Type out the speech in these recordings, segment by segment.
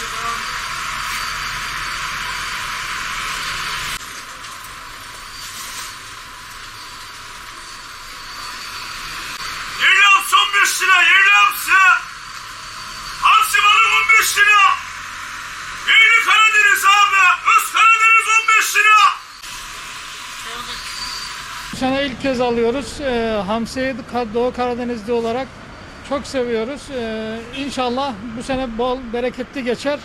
acaba? Yerli 15 lira, yerli hapsi. Hapsi balık 15 lira. Yerli Karadeniz abi, öz Karadeniz 15 lira. Sana ilk kez alıyoruz. Ee, e, Hamsi'yi Doğu Karadenizli olarak çok seviyoruz. Ee, inşallah bu sene bol bereketli geçer.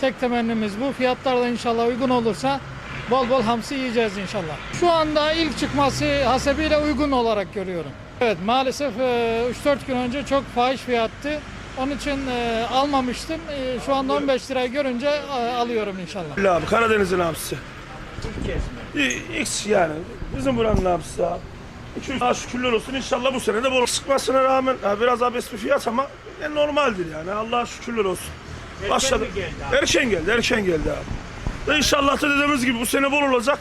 Tek temennimiz bu. Fiyatlar da inşallah uygun olursa bol bol hamsi yiyeceğiz inşallah. Şu anda ilk çıkması hasebiyle uygun olarak görüyorum. Evet maalesef e, 3-4 gün önce çok fahiş fiyattı. Onun için e, almamıştım. E, şu anda 15 lirayı görünce e, alıyorum inşallah. Abi Karadeniz'in hamsi. İ- X yani. Bizim buranın hamsi abi. 200 daha şükürler olsun inşallah bu sene de bol. Sıkmasına rağmen ha, biraz abes bir fiyat ama e, normaldir yani. Allah'a şükürler olsun. Başladı. Erken geldi, erken geldi abi. Ve inşallah da dediğimiz gibi bu sene bol olacak.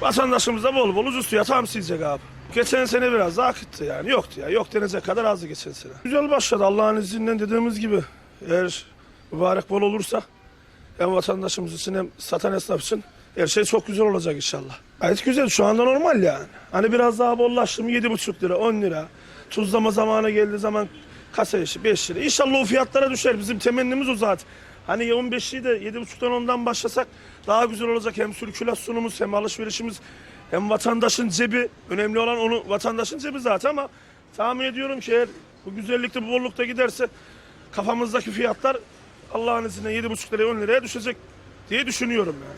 Vatandaşımız da bol bol ucuz hamsi yiyecek abi. Geçen sene biraz daha akıttı yani. Yoktu ya. Yok denecek kadar azdı geçen sene. Güzel başladı Allah'ın izniyle dediğimiz gibi. Eğer mübarek bol olursa hem vatandaşımız için hem satan esnaf için her şey çok güzel olacak inşallah. Gayet güzel şu anda normal yani. Hani biraz daha bollaştı mı 7,5 lira 10 lira. Tuzlama zamanı geldiği zaman kasa işi 5 lira. İnşallah o fiyatlara düşer bizim temennimiz o zaten. Hani 15'liyi de 7,5'tan ondan başlasak daha güzel olacak. Hem sirkülasyonumuz hem alışverişimiz hem vatandaşın cebi. Önemli olan onu vatandaşın cebi zaten ama tahmin ediyorum ki eğer bu güzellikte bu bollukta giderse kafamızdaki fiyatlar Allah'ın izniyle 7,5 liraya 10 liraya düşecek diye düşünüyorum yani.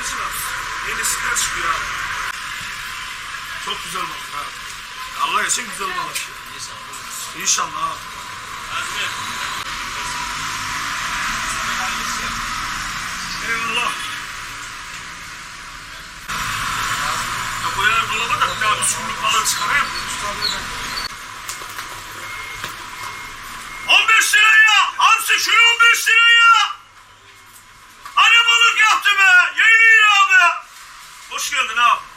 Hem Karadeniz'in abi. Yenisinden çıkıyor abi. Çok güzel balık abi. Allah için güzel balık. İnşallah abi. Eyvallah. Ya koyalım dolaba da bir daha sürülük balık çıkarayım. 15 liraya! Hamsi kilo 15 liraya! Hani balık